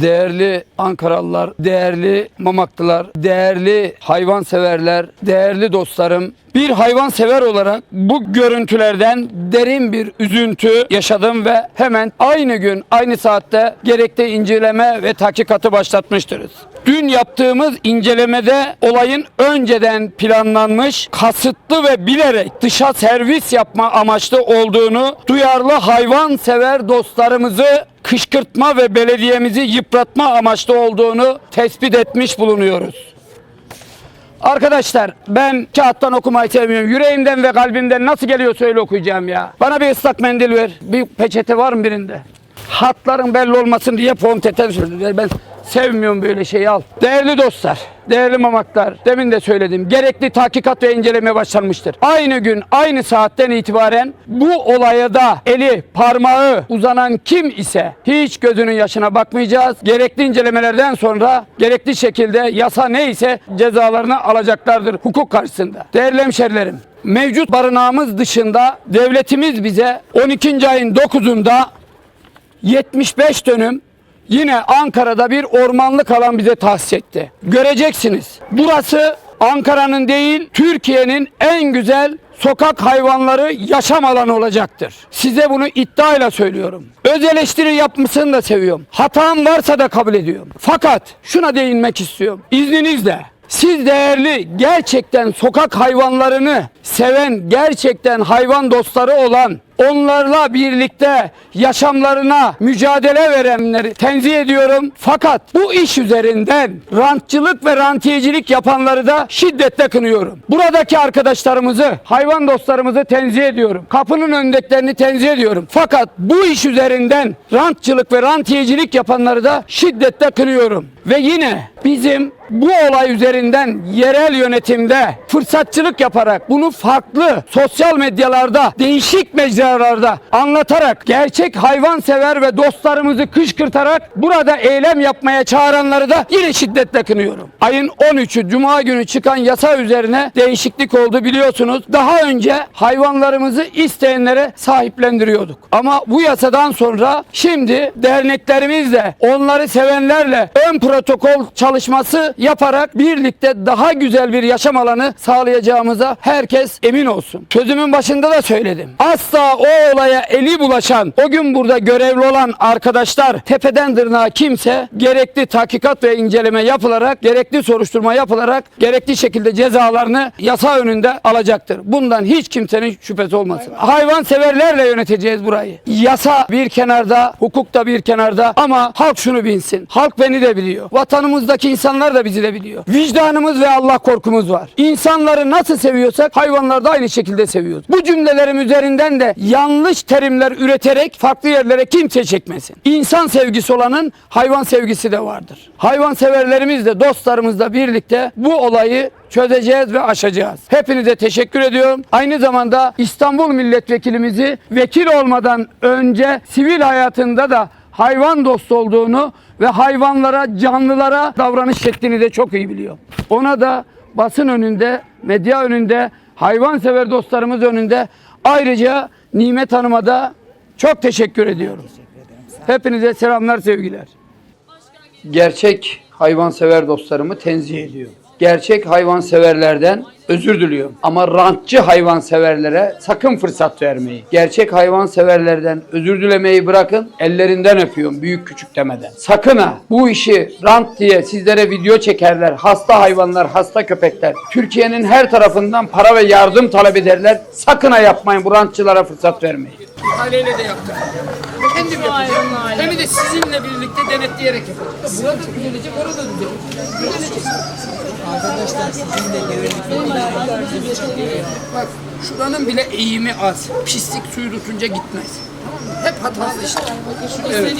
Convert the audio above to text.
Değerli Ankaralılar, değerli Mamaklılar, değerli hayvanseverler, değerli dostlarım. Bir hayvansever olarak bu görüntülerden derin bir üzüntü yaşadım ve hemen aynı gün, aynı saatte gerekli inceleme ve tahkikatı başlatmıştırız. Dün yaptığımız incelemede olayın önceden planlanmış, kasıtlı ve bilerek dışa servis yapma amaçlı olduğunu duyarlı hayvansever dostlarımızı kışkırtma ve belediyemizi yıpratma amaçlı olduğunu tespit etmiş bulunuyoruz. Arkadaşlar ben kağıttan okumayı sevmiyorum. Yüreğimden ve kalbimden nasıl geliyor söyle okuyacağım ya. Bana bir ıslak mendil ver. Bir peçete var mı birinde? Hatların belli olmasın diye ponteten söylediler. Ben sevmiyorum böyle şeyi al. Değerli dostlar, değerli mamaklar, demin de söyledim. Gerekli tahkikat ve inceleme başlanmıştır. Aynı gün, aynı saatten itibaren bu olaya da eli, parmağı uzanan kim ise hiç gözünün yaşına bakmayacağız. Gerekli incelemelerden sonra gerekli şekilde yasa neyse cezalarını alacaklardır hukuk karşısında. Değerli hemşerilerim, mevcut barınağımız dışında devletimiz bize 12. ayın 9'unda 75 dönüm yine Ankara'da bir ormanlık alan bize tahsis etti. Göreceksiniz. Burası Ankara'nın değil Türkiye'nin en güzel sokak hayvanları yaşam alanı olacaktır. Size bunu iddiayla söylüyorum. Öz eleştiri yapmasını da seviyorum. Hatam varsa da kabul ediyorum. Fakat şuna değinmek istiyorum. İzninizle siz değerli gerçekten sokak hayvanlarını seven gerçekten hayvan dostları olan onlarla birlikte yaşamlarına mücadele verenleri tenzih ediyorum. Fakat bu iş üzerinden rantçılık ve rantiyecilik yapanları da şiddetle kınıyorum. Buradaki arkadaşlarımızı, hayvan dostlarımızı tenzih ediyorum. Kapının önündekilerini tenzih ediyorum. Fakat bu iş üzerinden rantçılık ve rantiyecilik yapanları da şiddetle kınıyorum. Ve yine bizim bu olay üzerinden yerel yönetimde fırsatçılık yaparak bunu farklı sosyal medyalarda değişik mecralarda anlatarak gerçek hayvansever ve dostlarımızı kışkırtarak burada eylem yapmaya çağıranları da yine şiddetle kınıyorum. Ayın 13'ü Cuma günü çıkan yasa üzerine değişiklik oldu biliyorsunuz. Daha önce hayvanlarımızı isteyenlere sahiplendiriyorduk. Ama bu yasadan sonra şimdi derneklerimizle onları sevenlerle ön protokol çalışması yaparak birlikte daha güzel bir yaşam alanı sağlayacağımıza herkes emin olsun. Sözümün başında da söyledim. Asla o olaya eli bulaşan, o gün burada görevli olan arkadaşlar tepeden tırnağa kimse gerekli tahkikat ve inceleme yapılarak, gerekli soruşturma yapılarak gerekli şekilde cezalarını yasa önünde alacaktır. Bundan hiç kimsenin şüphesi olmasın. Hayvan severlerle yöneteceğiz burayı. Yasa bir kenarda, hukuk da bir kenarda ama halk şunu bilsin. Halk beni de biliyor. Vatanımızdaki insanlar da de biliyor. Vicdanımız ve Allah korkumuz var. İnsanları nasıl seviyorsak hayvanları da aynı şekilde seviyoruz. Bu cümlelerim üzerinden de yanlış terimler üreterek farklı yerlere kimse çekmesin. İnsan sevgisi olanın hayvan sevgisi de vardır. Hayvan severlerimiz de dostlarımızla birlikte bu olayı çözeceğiz ve aşacağız. Hepinize teşekkür ediyorum. Aynı zamanda İstanbul milletvekilimizi vekil olmadan önce sivil hayatında da hayvan dostu olduğunu ve hayvanlara, canlılara davranış şeklini de çok iyi biliyor. Ona da basın önünde, medya önünde, hayvansever dostlarımız önünde ayrıca Nimet Hanım'a da çok teşekkür ediyorum. Hepinize selamlar, sevgiler. Gerçek hayvansever dostlarımı tenzih ediyorum. Gerçek hayvanseverlerden özür diliyorum. Ama rantçı hayvanseverlere sakın fırsat vermeyin. Gerçek hayvanseverlerden özür dilemeyi bırakın. Ellerinden öpüyorum büyük küçük demeden. Sakın ha bu işi rant diye sizlere video çekerler. Hasta hayvanlar, hasta köpekler. Türkiye'nin her tarafından para ve yardım talep ederler. Sakın ha yapmayın bu rantçılara fırsat vermeyin. İhaleyle de yaptık. Kendim yapacağım. Hem de sizinle birlikte denetleyerek yapacağım. Burada düzelecek, orada düzelecek. Arkadaşlar sizin de görevli Bak şuranın bile eğimi az. Pislik suyu tutunca gitmez. Hep hatası işte. Evet.